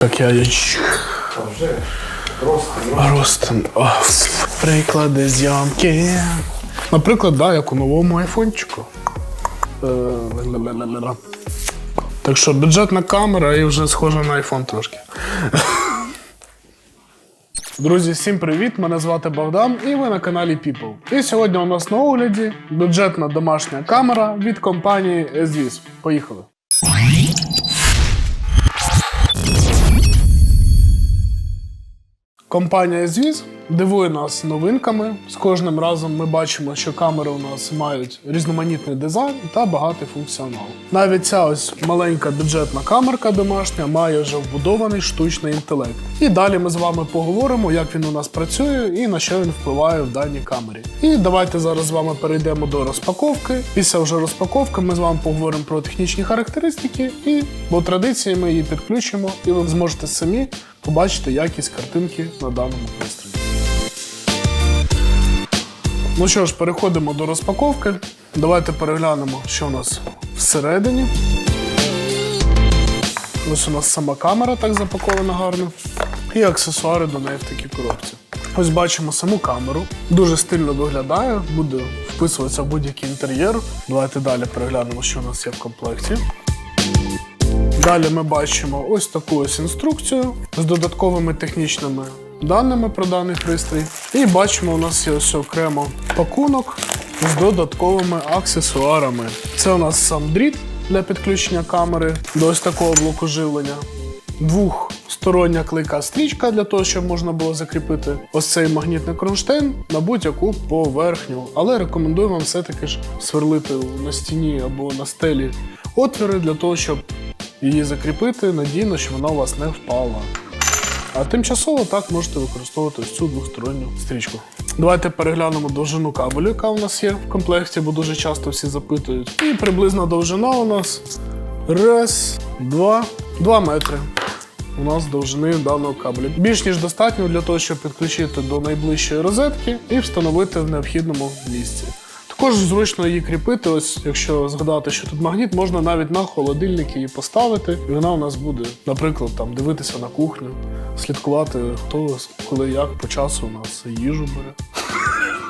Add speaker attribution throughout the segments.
Speaker 1: Так я о, приклади зйомки. Наприклад, да, як у новому айфончику. Е. Так що бюджетна камера і вже схожа на айфон трошки. Друзі, всім привіт! Мене звати Богдан і ви на каналі People. І сьогодні у нас на огляді бюджетна домашня камера від компанії SDIS. Поїхали! Компанія SVIS Дивує нас новинками. З кожним разом ми бачимо, що камери у нас мають різноманітний дизайн та багатий функціонал. Навіть ця ось маленька бюджетна камерка домашня має вже вбудований штучний інтелект. І далі ми з вами поговоримо, як він у нас працює і на що він впливає в даній камері. І давайте зараз з вами перейдемо до розпаковки. Після вже розпаковки ми з вами поговоримо про технічні характеристики, і по традиції ми її підключимо, і ви зможете самі побачити якість картинки на даному пристрої. Ну що ж, переходимо до розпаковки. Давайте переглянемо, що у нас всередині. Ось у нас сама камера так запакована гарно. І аксесуари до неї в такій коробці. Ось бачимо саму камеру. Дуже стильно виглядає, буде вписуватися в будь-який інтер'єр. Давайте далі переглянемо, що у нас є в комплекті. Далі ми бачимо ось таку ось інструкцію з додатковими технічними даними про даний пристрій. І бачимо, у нас є ось окремо пакунок з додатковими аксесуарами. Це у нас сам дріт для підключення камери до ось такого блоку живлення. Двохстороння клейка стрічка для того, щоб можна було закріпити ось цей магнітний кронштейн на будь-яку поверхню. Але рекомендую вам все-таки ж сверлити на стіні або на стелі отвіри для того, щоб її закріпити надійно, щоб вона у вас не впала. А тимчасово так можете використовувати ось цю двосторонню стрічку. Давайте переглянемо довжину кабелю, яка у нас є в комплекті, бо дуже часто всі запитують. І приблизна довжина у нас раз, два, два метри. У нас довжини даного кабелю. Більш ніж достатньо для того, щоб підключити до найближчої розетки і встановити в необхідному місці. Також зручно її кріпити. Ось, якщо згадати, що тут магніт, можна навіть на холодильник її поставити, і вона у нас буде, наприклад, там дивитися на кухню, слідкувати, хто коли як по часу у нас їжу бере.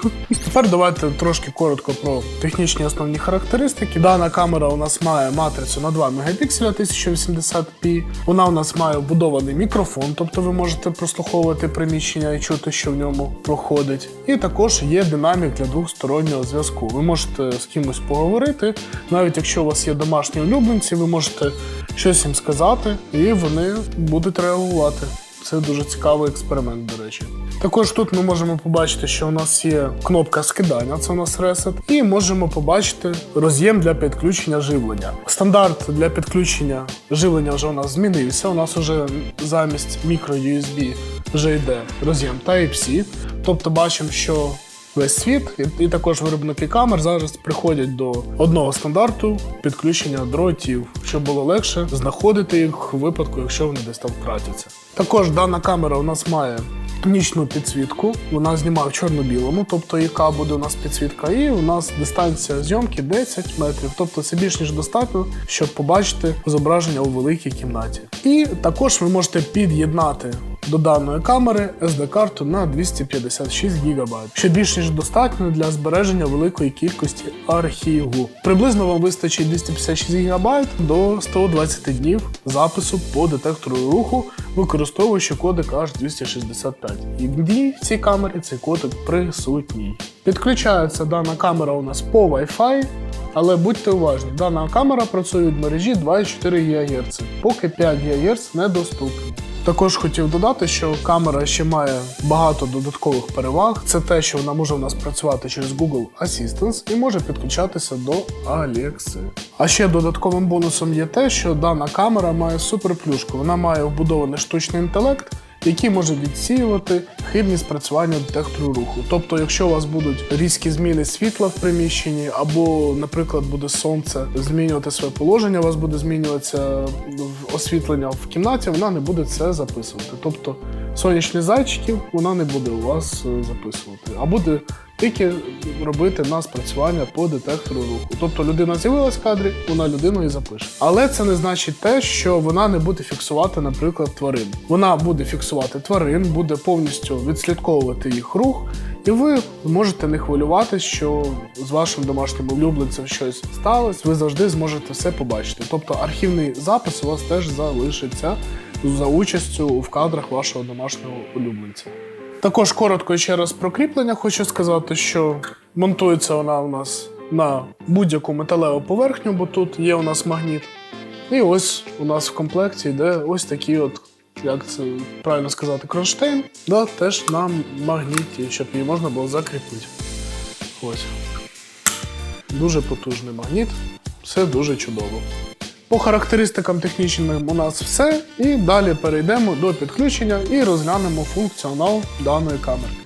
Speaker 1: Тепер давайте трошки коротко про технічні основні характеристики. Дана камера у нас має матрицю на 2 мегапікселя 1080p. Вона у нас має вбудований мікрофон, тобто ви можете прослуховувати приміщення і чути, що в ньому проходить. І також є динамік для двостороннього зв'язку. Ви можете з кимось поговорити, навіть якщо у вас є домашні улюбленці, ви можете щось їм сказати, і вони будуть реагувати. Це дуже цікавий експеримент, до речі. Також тут ми можемо побачити, що у нас є кнопка скидання, це у нас ресет, і можемо побачити роз'єм для підключення живлення. Стандарт для підключення живлення вже у нас змінився. У нас вже замість мікро-USB вже йде роз'єм Type-C. Тобто бачимо, що весь світ і, також виробники камер зараз приходять до одного стандарту підключення дротів, щоб було легше знаходити їх у випадку, якщо вони десь там втратяться. Також дана камера у нас має нічну підсвітку. Вона знімає в чорно-білому, тобто яка буде у нас підсвітка, і у нас дистанція зйомки 10 метрів. Тобто це більш ніж достатньо, щоб побачити зображення у великій кімнаті. І також ви можете під'єднати до даної камери SD-карту на 256 ГБ, що більш ніж достатньо для збереження великої кількості архіву. Приблизно вам вистачить 256 ГБ до 120 днів запису по детектору руху, використовуючи кодек H265. І в цій камері цей кодек присутній. Підключається дана камера у нас по Wi-Fi. Але будьте уважні, дана камера працює від мережі 2,4 ГГц, поки 5 ГГц недоступні. Також хотів додати, що камера ще має багато додаткових переваг. Це те, що вона може у нас працювати через Google Assistance і може підключатися до Alexa. А ще додатковим бонусом є те, що дана камера має суперплюшку. Вона має вбудований штучний інтелект, який можуть відсіювати хибні спрацювання детектору руху. Тобто, якщо у вас будуть різкі зміни світла в приміщенні, або, наприклад, буде сонце змінювати своє положення, у вас буде змінюватися освітлення в кімнаті, вона не буде це записувати. Тобто сонячні зайчиків вона не буде у вас е, записувати, а буде тільки робити на спрацювання по детектору руху. Тобто людина з'явилась в кадрі, вона людину і запише. Але це не значить те, що вона не буде фіксувати, наприклад, тварин. Вона буде фіксувати тварин, буде повністю відслідковувати їх рух, і ви можете не хвилюватися, що з вашим домашнім улюбленцем щось сталося. Ви завжди зможете все побачити. Тобто архівний запис у вас теж залишиться за участю в кадрах вашого домашнього улюбленця. Також коротко ще раз про кріплення хочу сказати, що монтується вона у нас на будь-яку металеву поверхню, бо тут є у нас магніт. І ось у нас в комплекті йде ось такий от, як це правильно сказати, кронштейн, да, теж на магніті, щоб її можна було закріпити. Ось. Дуже потужний магніт, все дуже чудово. По характеристикам технічним у нас все. І далі перейдемо до підключення і розглянемо функціонал даної камерки.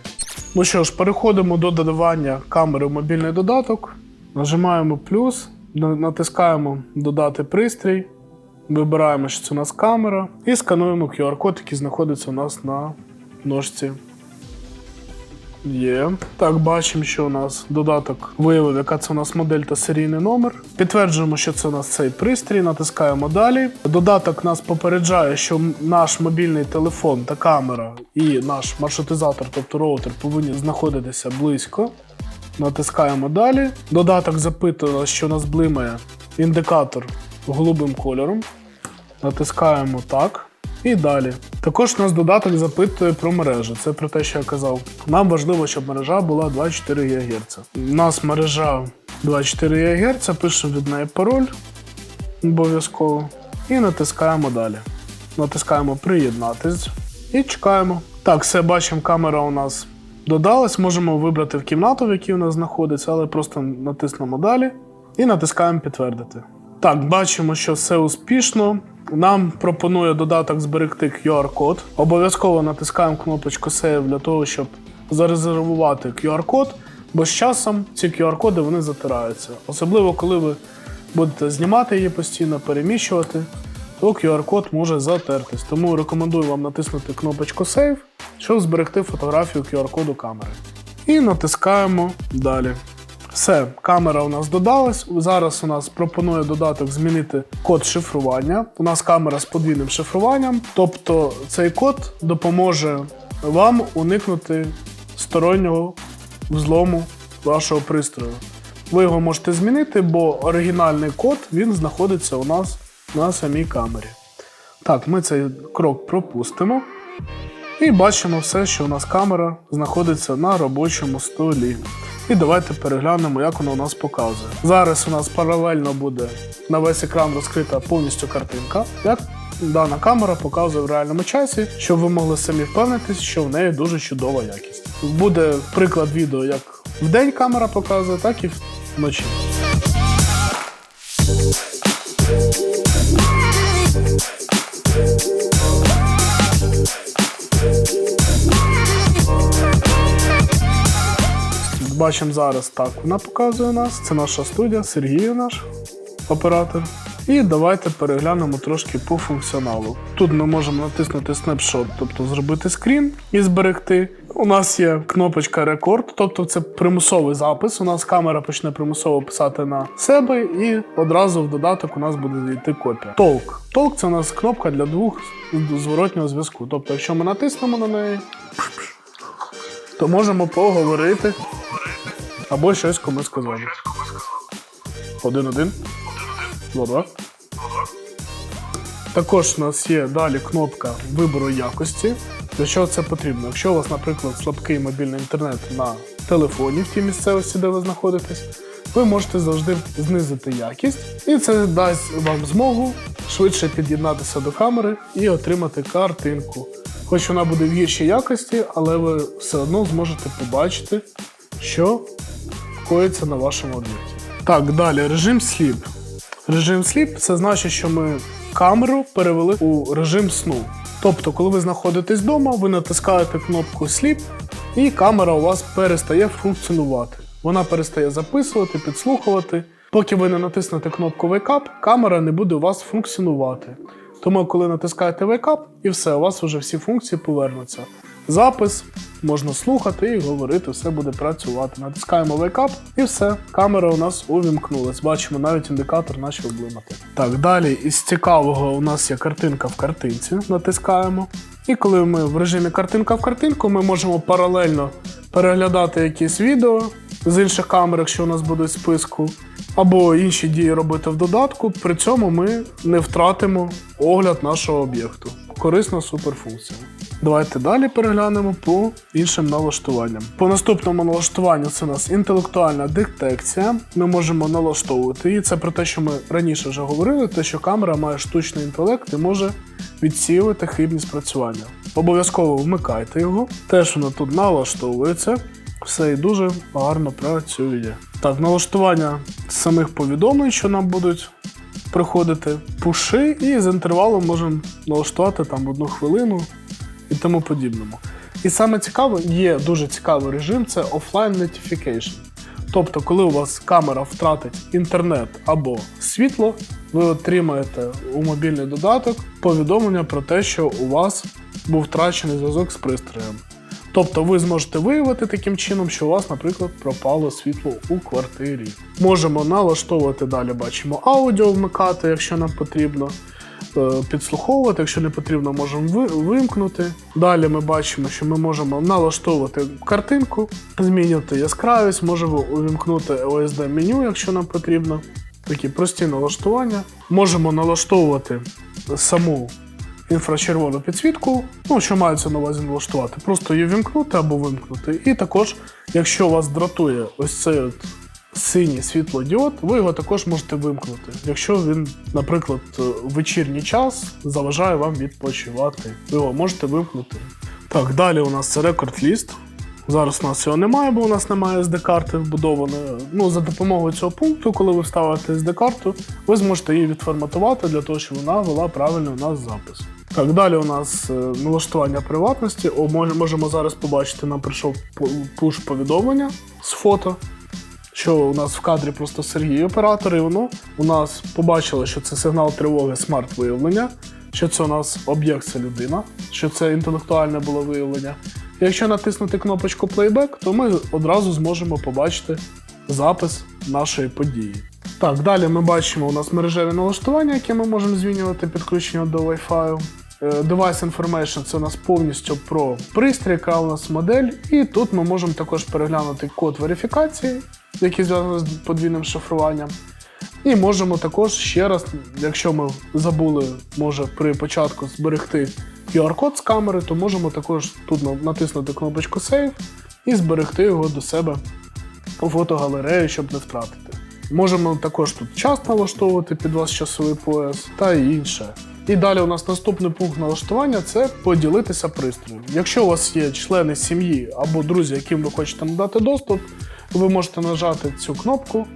Speaker 1: Ну що ж, переходимо до додавання камери в мобільний додаток. Нажимаємо плюс, натискаємо Додати пристрій, вибираємо, що це у нас камера, і скануємо QR-код, який знаходиться у нас на ножці. Є. Так, бачимо, що у нас додаток виявив, яка це у нас модель та серійний номер. Підтверджуємо, що це у нас цей пристрій, натискаємо далі. Додаток нас попереджає, що наш мобільний телефон та камера і наш маршрутизатор, тобто роутер, повинні знаходитися близько. Натискаємо далі. Додаток запитує, що у нас блимає індикатор голубим кольором. Натискаємо так. І далі. Також нас додаток запитує про мережу. Це про те, що я казав. Нам важливо, щоб мережа була 24 ГГц. У нас мережа 24 ГГц, пишемо від неї пароль обов'язково. І натискаємо далі. Натискаємо приєднатись і чекаємо. Так, все бачимо, камера у нас додалась. Можемо вибрати в кімнату, в якій у нас знаходиться, але просто натиснемо далі і натискаємо підтвердити. Так, бачимо, що все успішно. Нам пропонує додаток зберегти QR-код. Обов'язково натискаємо кнопочку Save для того, щоб зарезервувати QR-код, бо з часом ці QR-коди вони затираються. Особливо, коли ви будете знімати її постійно, переміщувати, то QR-код може затертись. Тому рекомендую вам натиснути кнопочку Save, щоб зберегти фотографію QR-коду камери. І натискаємо далі. Все, камера у нас додалась. Зараз у нас пропонує додаток змінити код шифрування. У нас камера з подвійним шифруванням, тобто цей код допоможе вам уникнути стороннього взлому вашого пристрою. Ви його можете змінити, бо оригінальний код він знаходиться у нас на самій камері. Так, ми цей крок пропустимо. І бачимо все, що у нас камера знаходиться на робочому столі. І давайте переглянемо, як воно у нас показує. Зараз у нас паралельно буде на весь екран розкрита повністю картинка, як дана камера показує в реальному часі, щоб ви могли самі впевнитись, що в неї дуже чудова якість. Буде приклад відео, як в день камера показує, так і вночі. Бачимо зараз так. Вона показує нас. Це наша студія, Сергій наш оператор. І давайте переглянемо трошки по функціоналу. Тут ми можемо натиснути снапшот, тобто зробити скрін і зберегти. У нас є кнопочка рекорд, тобто це примусовий запис. У нас камера почне примусово писати на себе, і одразу в додаток у нас буде йти копія. Толк. Толк це у нас кнопка для двох зворотнього зв'язку. Тобто, якщо ми натиснемо на неї, то можемо поговорити або щось комусь сказати. Один-один. Два-два. Також у нас є далі кнопка вибору якості. Для чого це потрібно? Якщо у вас, наприклад, слабкий мобільний інтернет на телефоні в тій місцевості, де ви знаходитесь, ви можете завжди знизити якість, і це дасть вам змогу швидше під'єднатися до камери і отримати картинку. Хоч вона буде в гіршій якості, але ви все одно зможете побачити, що коїться на вашому об'єкті. Так, далі режим Sleep. Режим Sleep це значить, що ми камеру перевели у режим сну. Тобто, коли ви знаходитесь вдома, ви натискаєте кнопку Sleep, і камера у вас перестає функціонувати. Вона перестає записувати, підслухувати. Поки ви не натиснете кнопку Wake Up, камера не буде у вас функціонувати. Тому, коли натискаєте Wake Up, і все, у вас вже всі функції повернуться. Запис, можна слухати і говорити, все буде працювати. Натискаємо Up і все. Камера у нас увімкнулась. Бачимо навіть індикатор почав блимати. Так, далі із цікавого у нас є картинка в картинці. Натискаємо. І коли ми в режимі картинка в картинку, ми можемо паралельно переглядати якісь відео з інших камер, якщо у нас будуть в списку, або інші дії робити в додатку. При цьому ми не втратимо огляд нашого об'єкту. Корисна суперфункція. Давайте далі переглянемо по іншим налаштуванням. По наступному налаштуванню це у нас інтелектуальна детекція. Ми можемо налаштовувати її. Це про те, що ми раніше вже говорили, те, що камера має штучний інтелект і може відсіювати хибні спрацювання. Обов'язково вмикайте його. Теж воно тут налаштовується. Все і дуже гарно працює. Так, налаштування самих повідомлень, що нам будуть приходити, пуши, і з інтервалом можемо налаштувати там одну хвилину і тому подібному. І саме цікаве, є дуже цікавий режим це offline notification. Тобто, коли у вас камера втратить інтернет або світло, ви отримаєте у мобільний додаток повідомлення про те, що у вас був втрачений зв'язок з пристроєм. Тобто ви зможете виявити таким чином, що у вас, наприклад, пропало світло у квартирі. Можемо налаштовувати далі, бачимо аудіо вмикати, якщо нам потрібно. Е, Підслуховувати, якщо не потрібно, можемо вимкнути. Далі ми бачимо, що ми можемо налаштовувати картинку, змінювати яскравість, можемо увімкнути OSD меню, якщо нам потрібно. Такі прості налаштування. Можемо налаштовувати саму інфрачервону підсвітку, ну що мається на увазі налаштувати, просто її вімкнути або вимкнути. І також, якщо вас дратує ось цей от синій світлодіод, ви його також можете вимкнути, якщо він, наприклад, в вечірній час заважає вам відпочивати. Ви його можете вимкнути. Так, далі у нас це рекорд ліст. Зараз у нас його немає, бо у нас немає SD-карти вбудованої. Ну, за допомогою цього пункту, коли ви вставите SD-карту, ви зможете її відформатувати для того, щоб вона вела правильно у нас запис. Так, далі у нас е, налаштування приватності. О, можемо зараз побачити, нам прийшов пуш-повідомлення з фото, що у нас в кадрі просто Сергій оператор, і воно у нас побачило, що це сигнал тривоги смарт-виявлення, що це у нас об'єкт це людина, що це інтелектуальне було виявлення. Якщо натиснути кнопочку Playback, то ми одразу зможемо побачити запис нашої події. Так, далі ми бачимо у нас мережеві налаштування, які ми можемо змінювати підключення до Wi-Fi. Е, Device Information це у нас повністю про пристрій, яка у нас модель. І тут ми можемо також переглянути код верифікації, який зв'язаний з подвійним шифруванням. І можемо також ще раз, якщо ми забули, може при початку зберегти QR-код з камери, то можемо також тут натиснути кнопочку Save і зберегти його до себе у фотогалерею, щоб не втратити. Можемо також тут час налаштовувати під ваш часовий пояс та інше. І далі у нас наступний пункт налаштування це поділитися пристроєм. Якщо у вас є члени сім'ї або друзі, яким ви хочете надати доступ, ви можете нажати цю кнопку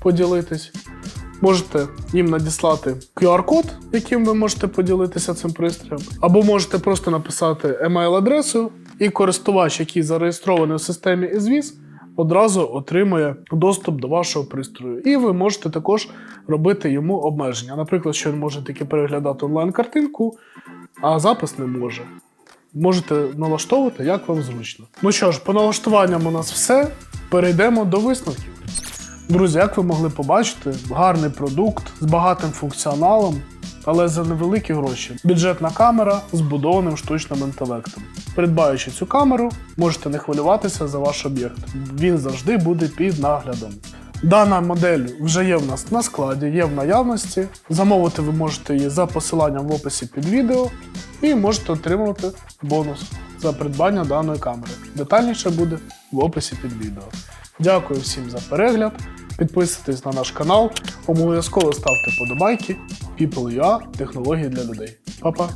Speaker 1: поділитись. Можете їм надіслати QR-код, яким ви можете поділитися цим пристроєм, або можете просто написати емейл-адресу, і користувач, який зареєстрований у системі EZVIS, одразу отримує доступ до вашого пристрою. І ви можете також робити йому обмеження. Наприклад, що він може тільки переглядати онлайн-картинку, а запис не може. Можете налаштовувати, як вам зручно. Ну що ж, по налаштуванням у нас все. Перейдемо до висновків. Друзі, як ви могли побачити, гарний продукт з багатим функціоналом, але за невеликі гроші. Бюджетна камера з будованим штучним інтелектом. Придбаючи цю камеру, можете не хвилюватися за ваш об'єкт. Він завжди буде під наглядом. Дана модель вже є в нас на складі, є в наявності. Замовити ви можете її за посиланням в описі під відео і можете отримувати бонус за придбання даної камери. Детальніше буде в описі під відео. Дякую всім за перегляд. Підписуйтесь на наш канал, обов'язково ставте подобайки. People.ua – технології для людей. Па-па!